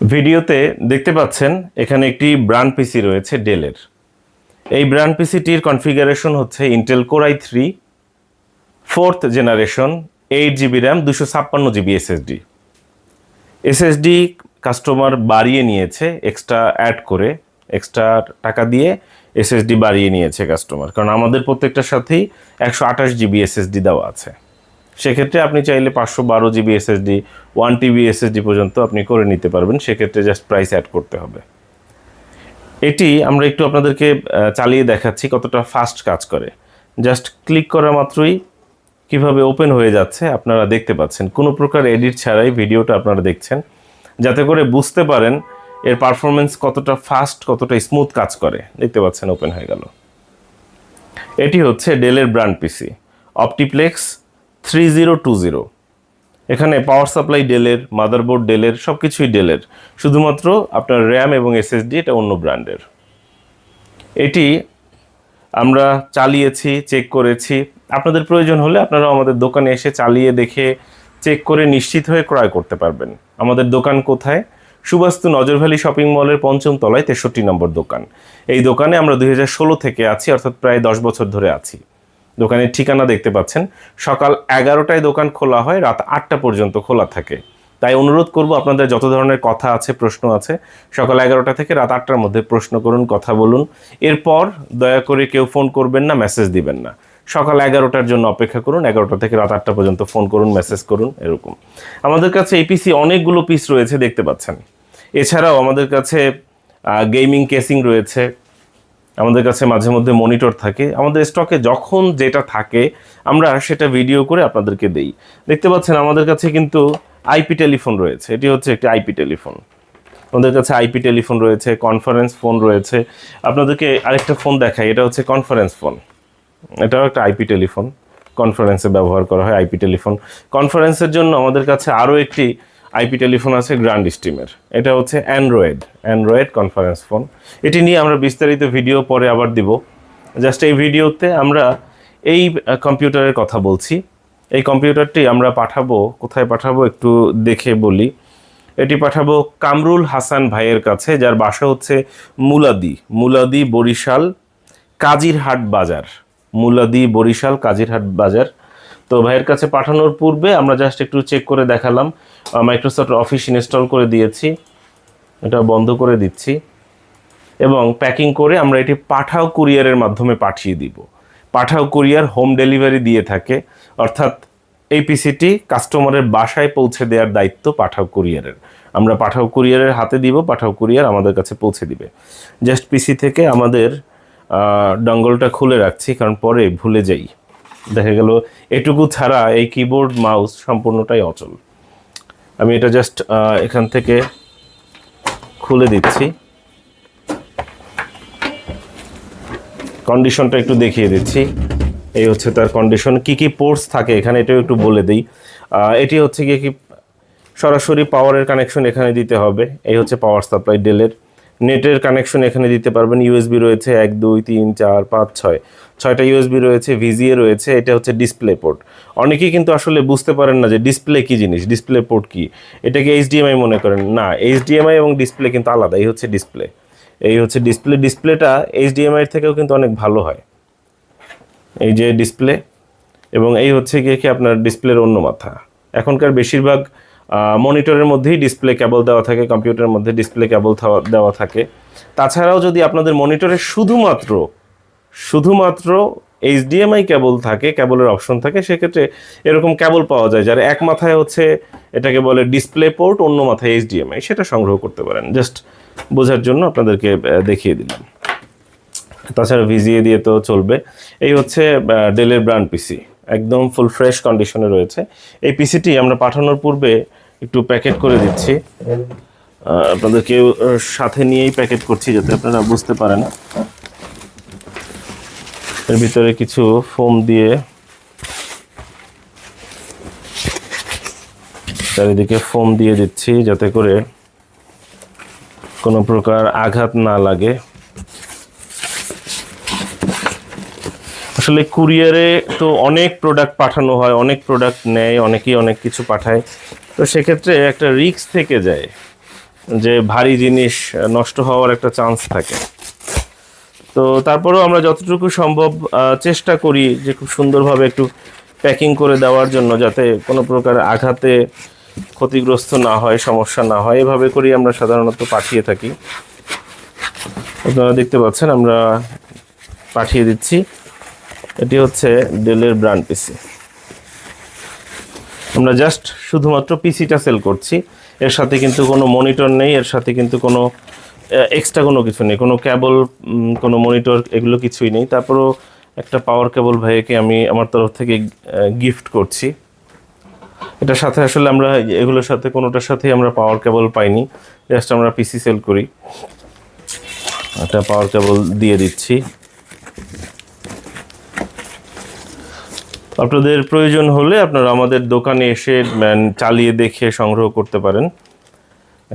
ভিডিওতে দেখতে পাচ্ছেন, এখানে একটি ব্র্যান্ড পিসি রয়েছে ডেলের। এই ব্র্যান্ড পিসিটির কনফিগারেশন হচ্ছে Intel Core i three fourth generation eight GB RAM দুশো ছাপ্পান্ন জিবি এসএসডি এসএসডি কাস্টমার বাড়িয়ে নিয়েছে এক্সট্রা অ্যাড করে এক্সট্রা টাকা দিয়ে এসএসডি বাড়িয়ে নিয়েছে কাস্টমার কারণ আমাদের প্রত্যেকটার সাথেই একশো আঠাশ জিবি এসএসডি দেওয়া আছে। সেক্ষেত্রে আপনি চাইলে পাঁচশো বারো GB SSD, one TB SSD পর্যন্ত আপনি করে নিতে পারবেন। সেক্ষেত্রে জাস্ট প্রাইস অ্যাড করতে হবে। এটি আমরা একটু আপনাদেরকে চালিয়ে দেখাচ্ছি কতটা ফাস্ট কাজ করে। জাস্ট ক্লিক করা মাত্রই কীভাবে ওপেন হয়ে যাচ্ছে আপনারা দেখতে পাচ্ছেন। কোনো প্রকার এডিট ছাড়াই ভিডিওটা আপনারা দেখছেন। যাতে করে বুঝতে পারেন এর পারফরমেন্স কতটা ফাস্ট, কতটা স্মুথ কাজ করে। দেখতে পাচ্ছেন ওপেন হয়ে গেল। এটি হচ্ছে ডেলের brand PC. OptiPlex three zero two zero এখানে পাওয়ার সাপ্লাই ডেলের মাদারবোর্ড ডেলের সব কিছুই ডেলের শুধুমাত্র আপনার র্যাম এবং এসএসডি এটা অন্য ব্র্যান্ডের। এটি আমরা চালিয়েছি চেক করেছি। আপনাদের প্রয়োজন হলে আপনারা আমাদের দোকানে এসে চালিয়ে দেখে চেক করে নিশ্চিত হয়ে ক্রয় করতে পারবেন। আমাদের দোকান কোথায়? সুবাস্তু নজর ভ্যালি শপিং মলের পঞ্চম তলায় তেষট্টি নম্বর দোকান। এই দোকানে আমরা দুই হাজার ষোলো থেকে আছি, অর্থাৎ প্রায় দশ বছর ধরে আছি। দোকানের ঠিকানা দেখতে পাচ্ছেন। সকাল এগারোটায় দোকান খোলা হয়, রাত আটটা পর্যন্ত খোলা থাকে। তাই অনুরোধ করব আপনাদের যত ধরনের কথা আছে, প্রশ্ন আছে, সকাল এগারোটা থেকে রাত আটটার মধ্যে প্রশ্ন করুন, কথা বলুন। এরপর দয়া করে কেউ ফোন করবেন না, মেসেজ দিবেন না। সকাল এগারোটার জন্য অপেক্ষা করুন, এগারোটা থেকে রাত আটটা পর্যন্ত ফোন করুন, মেসেজ করুন, এরকম। আমাদের কাছে এই পিসি অনেকগুলো পিস রয়েছে, দেখতে পাচ্ছেন। এছাড়াও আমাদের কাছে গেমিং কেসিং রয়েছে আমাদের কাছে মাঝে মধ্যে মনিটর থাকে। আমাদের স্টকে যখন যেটা থাকে, আমরা সেটা ভিডিও করে আপনাদেরকে দেই। দেখতে পাচ্ছেন, আমাদের কাছে কিন্তু আইপি টেলিফোন রয়েছে। এটি হচ্ছে একটি আইপি টেলিফোন। আমাদের কাছে আইপি টেলিফোন রয়েছে, কনফারেন্স ফোন রয়েছে। আপনাদেরকে আরেকটা ফোন দেখাই, এটা হচ্ছে কনফারেন্স ফোন। এটাও একটা আইপি টেলিফোন। কনফারেন্সে ব্যবহার করা হয় আইপি টেলিফোন। কনফারেন্সের জন্য আমাদের কাছে আরও একটি আইপি টেলিফোন আছে গ্র্যান্ড স্টিমের এটা হচ্ছে অ্যান্ড্রয়েড অ্যান্ড্রয়েড কনফারেন্স ফোন এটি নিয়ে আমরা বিস্তারিত ভিডিও পরে আবার দিব। জাস্ট এই ভিডিওতে আমরা এই কম্পিউটারের কথা বলছি। এই কম্পিউটারটি আমরা পাঠাবো, কোথায় পাঠাবো একটু দেখে বলি। এটি পাঠাবো কামরুল হাসান ভাইয়ের কাছে, যার বাসা হচ্ছে মুলাদি মুলাদি বরিশাল, কাজিরহাট বাজার। মুলাদি বরিশাল, কাজিরহাট বাজার। তো ভাইয়ের কাছে পাঠানোর পূর্বে আমরা জাস্ট একটু চেক করে দেখালাম। মাইক্রোসফট অফিস ইনস্টল করে দিয়েছি। এটা বন্ধ করে দিচ্ছি। এবং প্যাকিং করে আমরা এটি পাঠাও কুরিয়ারের মাধ্যমে পাঠিয়ে দিব। পাঠাও কুরিয়ার হোম ডেলিভারি দিয়ে থাকে। অর্থাৎ এই পিসিটি কাস্টমারের বাসায় পৌঁছে দেওয়ার দায়িত্ব পাঠাও কুরিয়ারের আমরা পাঠাও কুরিয়ারের হাতে দিব, পাঠাও কুরিয়ার আমাদের কাছে পৌঁছে দিবে। জাস্ট পিসি থেকে আমাদের ডঙ্গলটা খুলে রাখছি, কারণ পরে ভুলে যাই। দেখা গেল, এটুকু ছাড়া এই কিবোর্ড মাউস সম্পূর্ণটাই অচল। আমি এটা জাস্ট এখান থেকে খুলে দিচ্ছি। কন্ডিশনটা একটু দেখিয়ে দিচ্ছি। এই হচ্ছে তার কন্ডিশন কি কি পোর্টস থাকে এখানে এটাও একটু বলে দিই। এটি হচ্ছে গিয়ে কি সরাসরি পাওয়ারের কানেকশন এখানে দিতে হবে। এই হচ্ছে পাওয়ার সাপ্লাই ডেলের নেটের কানেকশন এখানে দিতে পারবেন। ইউএসবি রয়েছে এক, দুই, তিন, চার, পাঁচ, ছয়। ছয়টা ইউএসবি রয়েছে ভিজিএ রয়েছে, এটা হচ্ছে ডিসপ্লে পোর্ট অনেকেই কিন্তু আসলে বুঝতে পারেন না যে ডিসপ্লে কী জিনিস ডিসপ্লে পোর্ট কি। এটাকে এইচডিএমআই মনে করেন। না এইচডিএমআই এবং ডিসপ্লে কিন্তু আলাদা, এই হচ্ছে ডিসপ্লে এই হচ্ছে ডিসপ্লে ডিসপ্লেটা এইচডিএমআই থেকেও কিন্তু অনেক ভালো হয়। এই যে ডিসপ্লে এবং এই হচ্ছে গিয়ে কি আপনার ডিসপ্লের অন্য মাথা। এখনকার বেশিরভাগ মনিটরের মধ্যেই ডিসপ্লে কেবল দেওয়া থাকে কম্পিউটারের মধ্যে ডিসপ্লে কেবল দেওয়া থাকে। তাছাড়াও যদি আপনাদের মনিটরে শুধুমাত্র শুধুমাত্র এইচডিএমআই কেবল থাকে কেবলের অপশন থাকে, সেক্ষেত্রে এরকম কেবল পাওয়া যায় যার এক মাথায় হচ্ছে এটাকে বলে ডিসপ্লে পোর্ট অন্য মাথায় এইচডিএমআই সেটা সংগ্রহ করতে পারেন। জাস্ট বোঝার জন্য আপনাদেরকে দেখিয়ে দিলাম। তাছাড়া ভিজিয়ে দিয়ে তো চলবে। এই হচ্ছে ডেলের ব্র্যান্ড পিসি একদম ফুল ফ্রেশ কন্ডিশনে রয়েছে। এই পিসিটি আমরা পাঠানোর পূর্বে একটু প্যাকেট করে দিচ্ছি। আপনাদেরকে সাথে নিয়েই প্যাকেট করছি যাতে আপনারা বুঝতে পারেন। এর ভিতরে কিছু ফোম দিয়ে চারিদিকে ফোম দিয়ে দিচ্ছি যাতে করে কোনো প্রকার আঘাত না লাগে। আসলে কুরিয়ারে তো অনেক প্রোডাক্ট পাঠানো হয়, অনেক প্রোডাক্ট নেয়, অনেকেই অনেক কিছু পাঠায়। তো সেক্ষেত্রে একটা রিস্ক থেকে যায় যে ভারী জিনিস নষ্ট হওয়ার একটা চান্স থাকে। তো তারপরেও আমরা যতটুকু সম্ভব চেষ্টা করি যে খুব সুন্দরভাবে একটু প্যাকিং করে দেওয়ার জন্য যাতে কোনো প্রকার আঘাতে ক্ষতিগ্রস্ত না হয়, সমস্যা না হয়। এভাবে করেই আমরা সাধারণত পাঠিয়ে থাকি। আপনারা দেখতে পাচ্ছেন আমরা পাঠিয়ে দিচ্ছি। এটি হচ্ছে ডেলের ব্র্যান্ড পিসি আমরা জাস্ট শুধুমাত্র পিসিটা সেল করছি। এর সাথে কিন্তু কোনো মনিটর নেই, এর সাথে কিন্তু কোনো এক্সট্রা কোনো কিছু নেই। কোনো কেবল কোনো মনিটর এগুলো কিছুই নেই। তারপরেও একটা পাওয়ার কেবল ভাইকে আমি আমার তরফ থেকে গিফট করছি। এটার সাথে আসলে আমরা এগুলোর সাথে কোনোটার সাথেই আমরা পাওয়ার কেবল পাইনি। জাস্ট আমরা পিসি সেল করি। একটা পাওয়ার কেবল দিয়ে দিচ্ছি। আপনাদের প্রয়োজন হলে আপনারা আমাদের দোকানে এসে চালিয়ে দেখে সংগ্রহ করতে পারেন।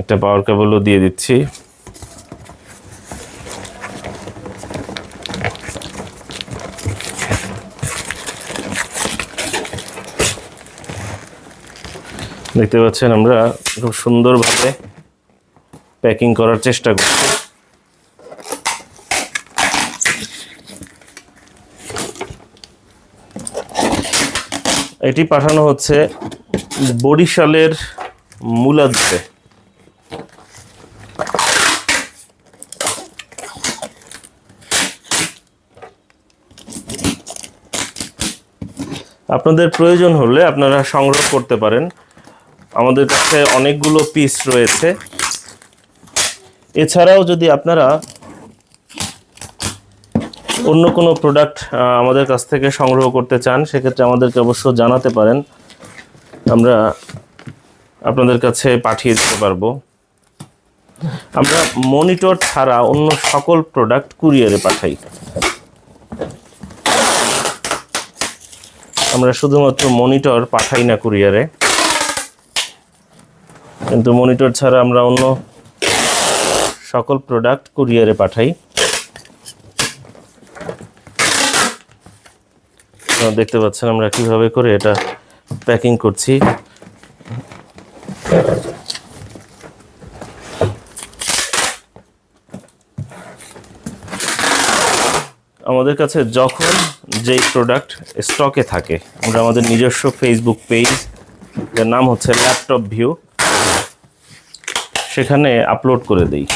একটা পাওয়ার কেবলও দিয়ে দিচ্ছি। দেখতে পাচ্ছেন আমরা খুব সুন্দরভাবে প্যাকিং করার চেষ্টা করছি। এটি পাঠানো হচ্ছে বরিশালের মুলাদুতে আপনাদের প্রয়োজন হলে আপনারা সংগ্রহ করতে পারেন। আমাদের কাছে অনেকগুলো পিস রয়েছে। এছাড়াও যদি আপনারা অন্য কোনো প্রোডাক্ট আমাদের কাছ থেকে সংগ্রহ করতে চান, সেক্ষেত্রে আমাদেরকে অবশ্য জানাতে পারেন। আমরা আপনাদের কাছে পাঠিয়ে দিতে পারব। আমরা মনিটর ছাড়া অন্য সকল প্রোডাক্ট কুরিয়ারে পাঠাই। আমরা শুধুমাত্র মনিটর পাঠাই না কুরিয়ারে। কিন্তু মনিটর ছাড়া আমরা অন্য সকল প্রোডাক্ট কুরিয়ারে পাঠাই। আপনারা দেখতে পাচ্ছেন আমরা কীভাবে করে এটা প্যাকিং করছি। আমাদের কাছে যখন যেই প্রোডাক্ট স্টকে থাকে, আমরা আমাদের নিজস্ব ফেসবুক পেজ যার নাম হচ্ছে ল্যাপটপ ভিউ সেখানে আপলোড করে দিই।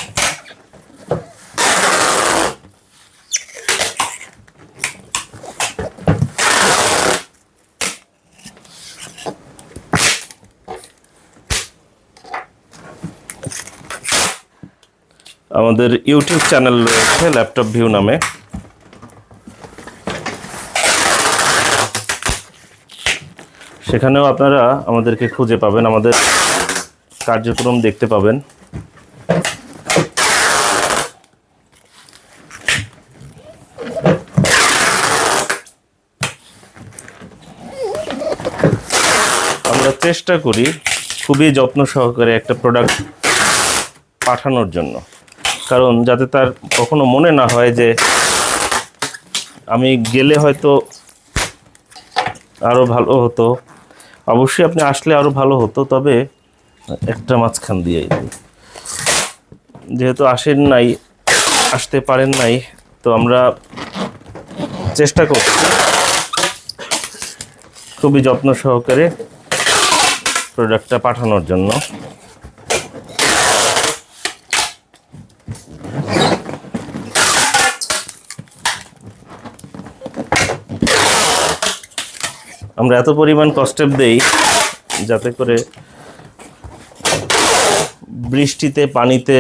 আমাদের ইউটিউব চ্যানেল রয়েছে ল্যাপটপ ভিউ নামে। সেখানেও আপনারা আমাদেরকে খুঁজে পাবেন, আমাদের কার্যক্রম দেখতে পাবেন। আমরা চেষ্টা করি খুবই যত্ন সহকারে একটা প্রোডাক্ট পাঠানোর জন্য। কারণ যাতে তার কখনো মনে না হয় যে আমি গেলে হয়তো আরও ভালো হতো। অবশ্যই আপনি আসলে আরও ভালো হতো, তবে একটা মাঝখান দিয়ে যেহেতু আসেন নাই, আসতে পারেন নাই, তো আমরা চেষ্টা করছি খুবই যত্ন সহকারে প্রোডাক্টটা পাঠানোর জন্য। আমরা এত পরিমাণ কষ্টেপ দেই যাতে করে বৃষ্টিতে, পানিতে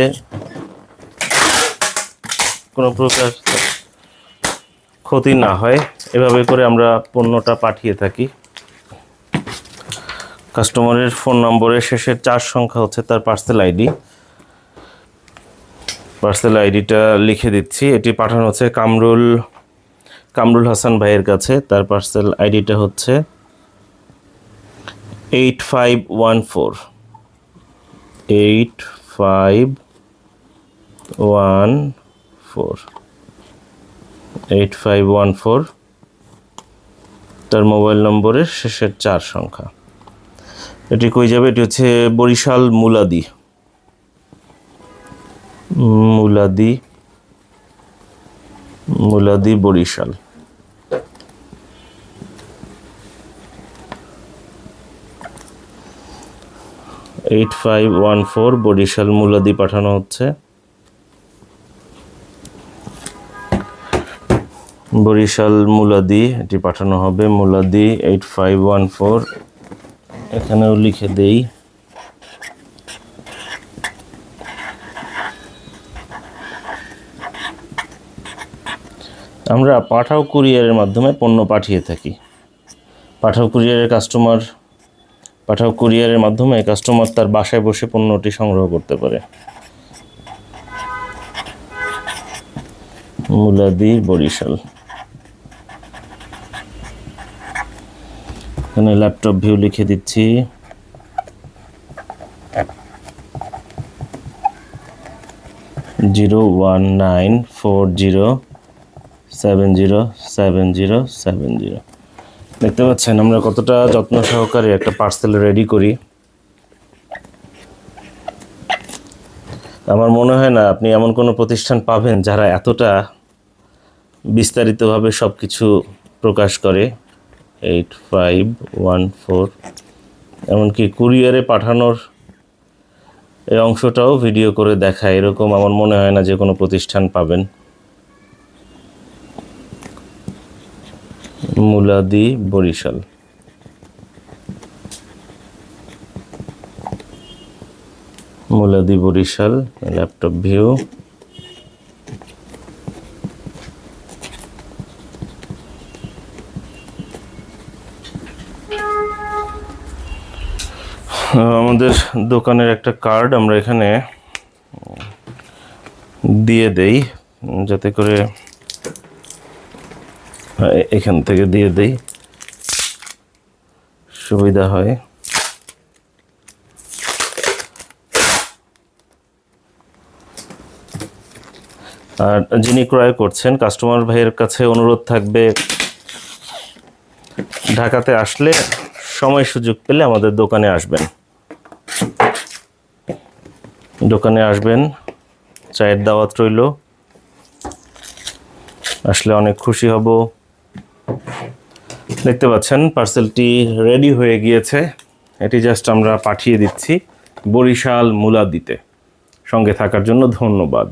কোনো প্রকার ক্ষতি না হয়। এভাবে করে আমরা পণ্যটা পাঠিয়ে থাকি। কাস্টমারের ফোন নম্বরের শেষের চার সংখ্যা হচ্ছে তার পার্সেল আইডি। পার্সেল আইডিটা লিখে দিচ্ছি। এটি পাঠানো হচ্ছে কামরুল কামরুল হাসান ভাইয়ের কাছে। তার পার্সেল আইডিটা হচ্ছে eight five one four eight five one four eight five one four তার মোবাইল নম্বরের শেষের চার সংখ্যা। এটি কই যাবে? এটি হচ্ছে Barishal Muladi. Muladi. Muladi Barishal. Eight five one four Barishal Muladi পাঠানো হচ্ছে। বরিশাল মুলাদি, এটি পাঠানো হবে Muladi eight five one four এখানেও লিখে দেই। আমরা পাঠাও কুরিয়ারের মাধ্যমে পণ্য পাঠিয়ে থাকি। পাঠাও কুরিয়ারের কাস্টমার পাঠাও কুরিয়ারের মাধ্যমে কাস্টমার তার বাসায় বসে পণ্যটি সংগ্রহ করতে পারে। মুলাদি বরিশাল। এখানে ল্যাপটপ ভিউ লিখে দিচ্ছি। Zero one nine four zero seven zero seven zero seven zero. দেখতে পাচ্ছেন, আমরা কতটা যত্ন সহকারে একটা পার্সেল রেডি করি। আমার মনে হয় না, আপনি এমন কোনো প্রতিষ্ঠান পাবেন যারা এতটা বিস্তারিতভাবে সব কিছু প্রকাশ করে। এইট ফাইভ ওয়ান ফোর এমনকি কুরিয়ারে পাঠানোর এই অংশটাও ভিডিও করে দেখায়, এরকম আমার মনে হয় না যে কোনো প্রতিষ্ঠান পাবেন। মুলাদি বরিশাল। মুলাদি বরিশাল ল্যাপটপ ভিউ আমাদের দোকানের একটা কার্ড আমরা এখানে দিয়ে দেই, যাতে করে এখান থেকে দিয়ে দেই। সুবিধা হয়। আর যিনি ক্রয় করছেন কাস্টমার ভাইয়ের কাছে অনুরোধ থাকবে, ঢাকাতে আসলে সময় সুযোগ পেলে আমাদের দোকানে আসবেন। দোকানে আসবেন, চায়ের দাওয়াত রইল। আসলে অনেক খুশি হব। দেখতে পাচ্ছেন পার্সেলটি রেডি হয়ে গিয়েছে। এটি জাস্ট আমরা পাঠিয়ে দিচ্ছি বরিশাল মুলাদিতে। সঙ্গে থাকার জন্য ধন্যবাদ।